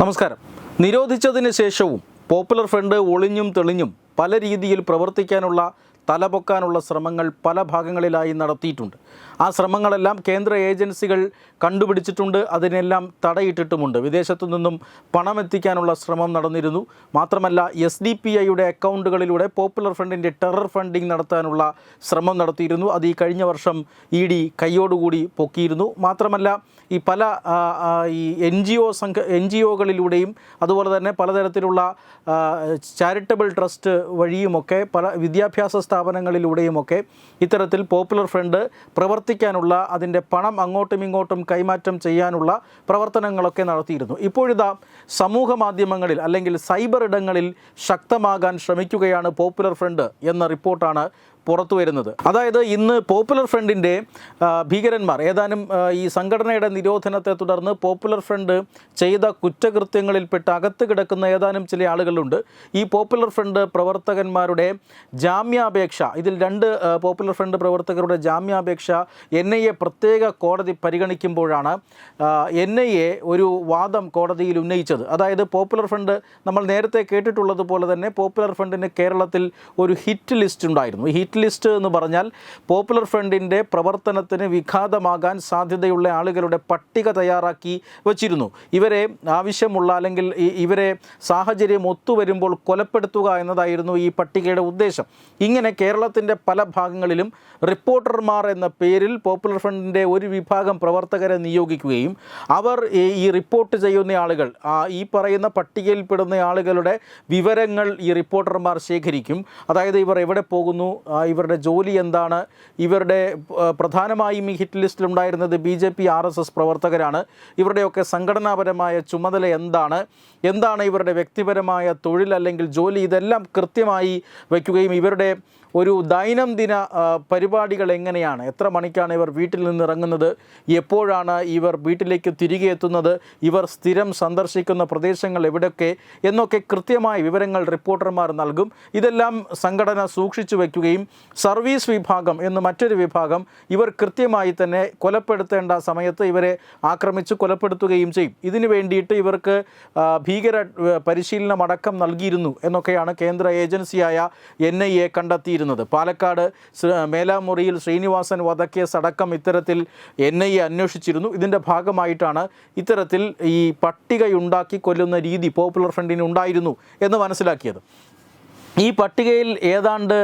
നമസ്കാരം. നിരോധിച്ചതിന് ശേഷവും popular front ഒളിഞ്ഞും തെളിഞ്ഞും പല രീതിയിൽ പ്രവർത്തിക്കാനുള്ള തലപൊക്കാനുള്ള ശ്രമങ്ങൾ പല ഭാഗങ്ങളിലായി നടത്തിയിട്ടുണ്ട്. ആ ശ്രമങ്ങളെല്ലാം കേന്ദ്ര ഏജൻസികൾ കണ്ടുപിടിച്ചിട്ടുണ്ട്. അതിനെല്ലാം തടയിട്ടിട്ടുമുണ്ട്. വിദേശത്തു നിന്നും പണമെത്തിക്കാനുള്ള ശ്രമം നടന്നിരുന്നു. മാത്രമല്ല എസ് ഡി പി ഐയുടെ അക്കൗണ്ടുകളിലൂടെ പോപ്പുലർ ഫ്രണ്ടിന്റെ ടെറർ ഫണ്ടിംഗ് നടത്താനുള്ള ശ്രമം നടത്തിയിരുന്നു. അത് ഈ കഴിഞ്ഞ വർഷം ഇ ഡി കൈയോടുകൂടി പൊക്കിയിരുന്നു. മാത്രമല്ല ഈ പല ഈ എൻ ജി ഒ സംഘ എൻ ജി ഒകളിലൂടെയും അതുപോലെ തന്നെ പലതരത്തിലുള്ള ചാരിറ്റബിൾ ട്രസ്റ്റ് വഴിയുമൊക്കെ പല വിദ്യാഭ്യാസ സ്ഥാപനങ്ങളിലൂടെയുമൊക്കെ ഇത്തരത്തിൽ പോപ്പുലർ ഫ്രണ്ട് പ്രവർത്തിക്കാനുള്ള അതിന്റെ പണം അങ്ങോട്ടും ഇങ്ങോട്ടും കൈമാറ്റം ചെയ്യാനുള്ള പ്രവർത്തനങ്ങളൊക്കെ നടത്തിയിരുന്നു. ഇപ്പോഴിതാ സമൂഹ മാധ്യമങ്ങളിൽ അല്ലെങ്കിൽ സൈബർ ഇടങ്ങളിൽ ശക്തമാകാൻ ശ്രമിക്കുകയാണ് പോപ്പുലർ ഫ്രണ്ട് എന്ന റിപ്പോർട്ടാണ് പുറത്തു വരുന്നത് അതായത് ഇന്ന് പോപ്പുലർ ഫ്രണ്ടിന്റെ ഭീകരന്മാർ ഏതാനും ഈ സംഘടനയുടെ നിരോധനത്തെ തുടർന്ന് പോപ്പുലർ ഫ്രണ്ട് ചെയ്ത കുറ്റകൃത്യങ്ങളിൽപ്പെട്ട് അകത്ത് കിടക്കുന്ന ഏതാനും ചില ആളുകളുണ്ട്. ഈ പോപ്പുലർ ഫ്രണ്ട് പ്രവർത്തകന്മാരുടെ ജാമ്യാപേക്ഷ ഇതിൽ രണ്ട് പോപ്പുലർ ഫ്രണ്ട് പ്രവർത്തകരുടെ ജാമ്യാപേക്ഷ എൻ ഐ എ പ്രത്യേക കോടതി പരിഗണിക്കുമ്പോഴാണ് എൻ ഐ എ ഒരു വാദം കോടതിയിൽ ഉന്നയിച്ചത്. അതായത് പോപ്പുലർ ഫ്രണ്ട് നമ്മൾ നേരത്തെ കേട്ടിട്ടുള്ളതുപോലെ തന്നെ പോപ്പുലർ ഫ്രണ്ടിന് കേരളത്തിൽ ഒരു ഹിറ്റ് ലിസ്റ്റ് ഉണ്ടായിരുന്നു. ഈ ഹിറ്റ് ലിസ്റ്റ് എന്ന് പറഞ്ഞാൽ പോപ്പുലർ ഫ്രണ്ടിന്റെ പ്രവർത്തനത്തിന് വിഘാതമാകാൻ സാധ്യതയുള്ള ആളുകളുടെ പട്ടിക തയ്യാറാക്കി വച്ചിരുന്നു. ഇവരെ ആവശ്യമുള്ള അല്ലെങ്കിൽ ഇവരെ സാഹചര്യം ഒത്തുവരുമ്പോൾ കൊലപ്പെടുത്തുക എന്നതായിരുന്നു ഈ പട്ടികയുടെ ഉദ്ദേശം. ഇങ്ങനെ കേരളത്തിന്റെ പല ഭാഗങ്ങളിലും റിപ്പോർട്ടർമാർ എന്ന പേരിൽ പോപ്പുലർ ഫ്രണ്ടിന്റെ ഒരു വിഭാഗം പ്രവർത്തകരെ നിയോഗിക്കുകയും അവർ ഈ റിപ്പോർട്ട് ചെയ്യുന്ന ആളുകൾ ഈ പറയുന്ന പട്ടികയിൽപ്പെടുന്ന ആളുകളുടെ വിവരങ്ങൾ ഈ റിപ്പോർട്ടർമാർ ശേഖരിക്കും. അതായത് ഇവർ എവിടെ പോകുന്നു ഇവരുടെ ജോലി എന്താണ്? ഇവരുടെ പ്രധാനമായും ഈ ഹിറ്റ് ലിസ്റ്റിൽ ഉണ്ടായിരുന്നത് B J P R S S പ്രവർത്തകരാണ്. ഇവരുടെയൊക്കെ സംഘടനാപരമായ ചുമതല എന്താണ്? എന്താണ് ഇവരുടെ വ്യക്തിപരമായ തൊഴിൽ അല്ലെങ്കിൽ ജോലി? ഇതെല്ലാം കൃത്യമായി വയ്ക്കുകയും ഇവരുടെ ഒരു ദൈനംദിന പരിപാടികൾ എങ്ങനെയാണ്? എത്ര മണിക്കാണ് ഇവർ വീട്ടിൽ നിന്ന് ഇറങ്ങുന്നത്? എപ്പോഴാണ് ഇവർ വീട്ടിലേക്ക് തിരികെ എത്തുന്നത്? ഇവർ സ്ഥിരം സന്ദർശിക്കുന്ന പ്രദേശങ്ങൾ എവിടെയൊക്കെ? എന്നൊക്കെ കൃത്യമായ വിവരങ്ങൾ റിപ്പോർട്ടർമാർ നൽകും. ഇതെല്ലാം സംഘടന സൂക്ഷിച്ചു വയ്ക്കുകയും സർവീസ് വിഭാഗം എന്ന് മറ്റൊരു വിഭാഗം ഇവർ കൃത്യമായി തന്നെ കൊലപ്പെടുത്തേണ്ട സമയത്ത് ഇവരെ ആക്രമിച്ച് കൊലപ്പെടുത്തുകയും ചെയ്യും. ഇതിനു വേണ്ടിയിട്ട് ഇവർക്ക് ഭീകര പരിശീലനം അടക്കം നൽകിയിരുന്നു എന്നൊക്കെയാണ് കേന്ദ്ര ഏജൻസിയായ എൻ ഐ എ കണ്ടെത്തിയിരുന്നത്. പാലക്കാട് ശ്ര- മേലാമുറിയിൽ ശ്രീനിവാസൻ വധക്കേസ് അടക്കം ഇത്തരത്തിൽ എൻ ഐ എ അന്വേഷിച്ചിരുന്നു. ഇതിന്റെ ഭാഗമായിട്ടാണ് ഇത്തരത്തിൽ ഈ പട്ടികയുണ്ടാക്കി കൊല്ലുന്ന രീതി പോപ്പുലർ ഫ്രണ്ടിന് ഉണ്ടായിരുന്നു എന്ന് മനസ്സിലാക്കിയത്. ഈ പട്ടികയിൽ ഏതാണ്ട്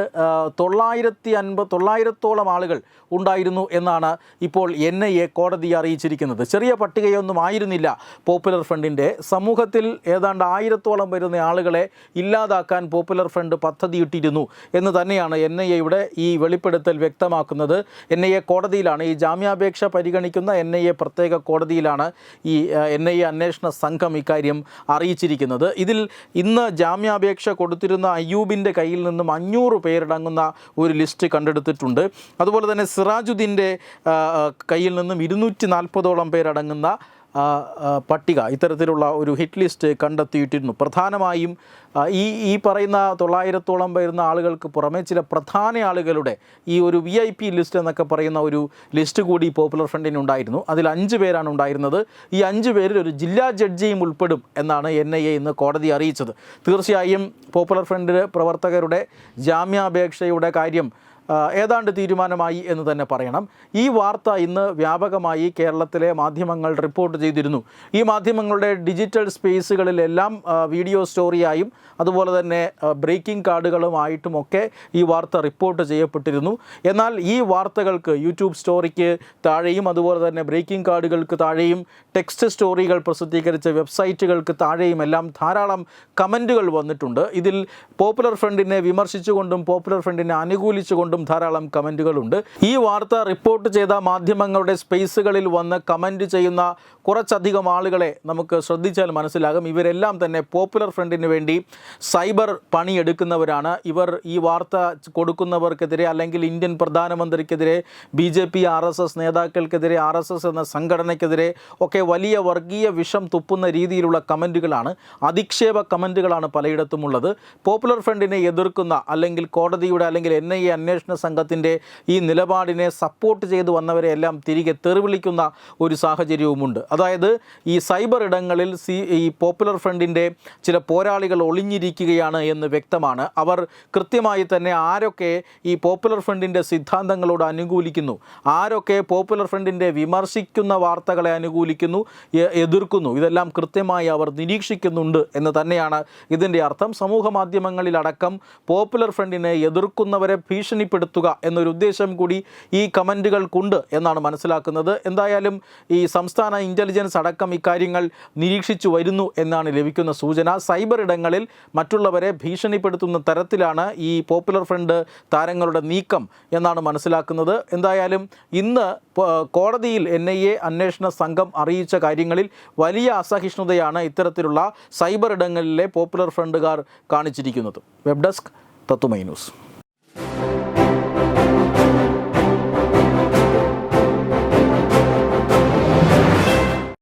തൊള്ളായിരത്തി അൻപത് തൊള്ളായിരത്തോളം ആളുകൾ ഉണ്ടായിരുന്നു എന്നാണ് ഇപ്പോൾ എൻ ഐ എ കോടതിയെ അറിയിച്ചിരിക്കുന്നത്. ചെറിയ പട്ടികയൊന്നും ആയിരുന്നില്ല പോപ്പുലർ ഫ്രണ്ടിന്റെ. സമൂഹത്തിൽ ഏതാണ്ട് ആയിരത്തോളം വരുന്ന ആളുകളെ ഇല്ലാതാക്കാൻ പോപ്പുലർ ഫ്രണ്ട് പദ്ധതിയിട്ടിരുന്നു എന്ന് തന്നെയാണ് എൻ ഐ എയുടെ ഈ വെളിപ്പെടുത്തൽ വ്യക്തമാക്കുന്നത്. എൻ ഐ എ കോടതിയിലാണ് ഈ ജാമ്യാപേക്ഷ പരിഗണിക്കുന്ന എൻ ഐ എ പ്രത്യേക കോടതിയിലാണ് ഈ എൻ ഐ എ അന്വേഷണ സംഘം ഇക്കാര്യം അറിയിച്ചിരിക്കുന്നത്. ഇതിൽ ഇന്ന് ജാമ്യാപേക്ഷ കൊടുത്തിരുന്ന അയ്യൂബിന്റെ കയ്യിൽ നിന്നും അഞ്ഞൂറ് പേരടങ്ങുന്ന ഒരു ലിസ്റ്റ് കണ്ടെടുത്തിട്ടുണ്ട്. അതുപോലെ തന്നെ സിറാജുദ്ദീന്റെ കയ്യിൽ നിന്നും ഇരുന്നൂറ്റി നാൽപ്പതോളം പേരടങ്ങുന്ന പട്ടിക ഇത്തരത്തിലുള്ള ഒരു ഹിറ്റ് ലിസ്റ്റ് കണ്ടെത്തിയിട്ടിരുന്നു. പ്രധാനമായും ഈ ഈ പറയുന്ന തൊള്ളായിരത്തോളം വരുന്ന ആളുകൾക്ക് പുറമെ ചില പ്രധാന ആളുകളുടെ ഈ ഒരു വി ഐ പി ലിസ്റ്റ് എന്നൊക്കെ പറയുന്ന ഒരു ലിസ്റ്റ് കൂടി പോപ്പുലർ ഫ്രണ്ടിന് ഉണ്ടായിരുന്നു. അതിൽ അഞ്ച് പേരാണ് ഉണ്ടായിരുന്നത്. ഈ അഞ്ച് പേരിൽ ഒരു ജില്ലാ ജഡ്ജിയും ഉൾപ്പെടും എന്നാണ് എൻ ഐ എ ഇന്ന് കോടതി അറിയിച്ചത്. തീർച്ചയായും പോപ്പുലർ ഫ്രണ്ട് പ്രവർത്തകരുടെ ജാമ്യാപേക്ഷയുടെ കാര്യം ഏതാണ്ട് തീരുമാനമായി എന്ന് തന്നെ പറയണം. ഈ വാർത്ത ഇന്ന് വ്യാപകമായി കേരളത്തിലെ മാധ്യമങ്ങൾ റിപ്പോർട്ട് ചെയ്തിരുന്നു. ഈ മാധ്യമങ്ങളുടെ ഡിജിറ്റൽ സ്പേസുകളിലെല്ലാം വീഡിയോ സ്റ്റോറിയായും അതുപോലെ തന്നെ ബ്രേക്കിംഗ് കാർഡുകളുമായിട്ടുമൊക്കെ ഈ വാർത്ത റിപ്പോർട്ട് ചെയ്യപ്പെട്ടിരുന്നു. എന്നാൽ ഈ വാർത്തകൾക്ക് യൂട്യൂബ് സ്റ്റോറിക്ക് താഴെയും അതുപോലെ തന്നെ ബ്രേക്കിംഗ് കാർഡുകൾക്ക് താഴെയും ടെക്സ്റ്റ് സ്റ്റോറികൾ പ്രസിദ്ധീകരിച്ച വെബ്സൈറ്റുകൾക്ക് താഴെയും എല്ലാം ധാരാളം കമന്റുകൾ വന്നിട്ടുണ്ട്. ഇതിൽ പോപ്പുലർ ഫ്രണ്ടിനെ വിമർശിച്ചുകൊണ്ടും പോപ്പുലർ ഫ്രണ്ടിനെ അനുകൂലിച്ചുകൊണ്ടും ധാരാളം കമന്റുകളുണ്ട്. ഈ വാർത്ത റിപ്പോർട്ട് ചെയ്ത മാധ്യമങ്ങളുടെ സ്പേസുകളിൽ വന്ന് കമന്റ് ചെയ്യുന്ന കുറച്ചധികം ആളുകളെ നമുക്ക് ശ്രദ്ധിച്ചാൽ മനസ്സിലാകും. ഇവരെല്ലാം തന്നെ പോപ്പുലർ ഫ്രണ്ടിന് വേണ്ടി സൈബർ പണിയെടുക്കുന്നവരാണ്. ഇവർ ഈ വാർത്ത കൊടുക്കുന്നവർക്കെതിരെ അല്ലെങ്കിൽ Indian പ്രധാനമന്ത്രിക്കെതിരെ B J P R S S നേതാക്കൾക്കെതിരെ R S S എന്ന സംഘടനയ്ക്കെതിരെ ഒക്കെ വലിയ വർഗീയ വിഷം തുപ്പുന്ന രീതിയിലുള്ള കമന്റുകളാണ്. അധിക്ഷേപ കമന്റുകളാണ് പലയിടത്തുമുള്ളത് പോപ്പുലർ ഫ്രണ്ടിനെ എതിർക്കുന്ന അല്ലെങ്കിൽ കോടതിയുടെ അല്ലെങ്കിൽ എൻ ഐ എ അന്വേഷണ സംഘത്തിന്റെ ഈ നിലപാടിനെ സപ്പോർട്ട് ചെയ്ത് വന്നവരെ എല്ലാം തിരികെ തെറിവിളിക്കുന്ന ഒരു സാഹചര്യവുമുണ്ട്. അതായത് ഈ സൈബർ ഇടങ്ങളിൽ സി ഈ പോപ്പുലർ ഫ്രണ്ടിന്റെ ചില പോരാളികൾ ഒളിഞ്ഞിരിക്കുകയാണ് എന്ന് വ്യക്തമാണ്. അവർ കൃത്യമായി തന്നെ ആരൊക്കെ ഈ പോപ്പുലർ ഫ്രണ്ടിന്റെ സിദ്ധാന്തങ്ങളോട് അനുകൂലിക്കുന്നു ആരൊക്കെ പോപ്പുലർ ഫ്രണ്ടിന്റെ വിമർശിക്കുന്ന വാർത്തകളെ അനുകൂലിക്കുന്നു എതിർക്കുന്നു ഇതെല്ലാം കൃത്യമായി അവർ നിരീക്ഷിക്കുന്നുണ്ട് എന്ന് തന്നെയാണ് ഇതിന്റെ അർത്ഥം. സമൂഹ മാധ്യമങ്ങളിലടക്കം പോപ്പുലർ ഫ്രണ്ടിനെ എതിർക്കുന്നവരെ ഭീഷണിപ്പെടുത്തുക എന്നൊരു ഉദ്ദേശം കൂടി ഈ കമന്റുകൾക്കുണ്ട് എന്നാണ് മനസ്സിലാക്കുന്നത്. എന്തായാലും ഈ സംസ്ഥാന ഇന്റലിജൻസ് അടക്കം ഇക്കാര്യങ്ങൾ നിരീക്ഷിച്ചു വരുന്നു എന്നാണ് ലഭിക്കുന്ന സൂചന. സൈബർ ഇടങ്ങളിൽ മറ്റുള്ളവരെ ഭീഷണിപ്പെടുത്തുന്ന തരത്തിലാണ് ഈ പോപ്പുലർ ഫ്രണ്ട് താരങ്ങളുടെ നീക്കം എന്നാണ് മനസ്സിലാക്കുന്നത്. എന്തായാലും ഇന്ന് കോടതിയിൽ എൻ ഐ എ അന്വേഷണ സംഘം അറിയിച്ച കാര്യങ്ങളിൽ വലിയ അസഹിഷ്ണുതയാണ് ഇത്തരത്തിലുള്ള സൈബർ ഇടങ്ങളിലെ പോപ്പുലർ ഫ്രണ്ടുകാർ കാണിച്ചിരിക്കുന്നത്. വെബ് ഡെസ്ക് തത്തുമൈ ന്യൂസ്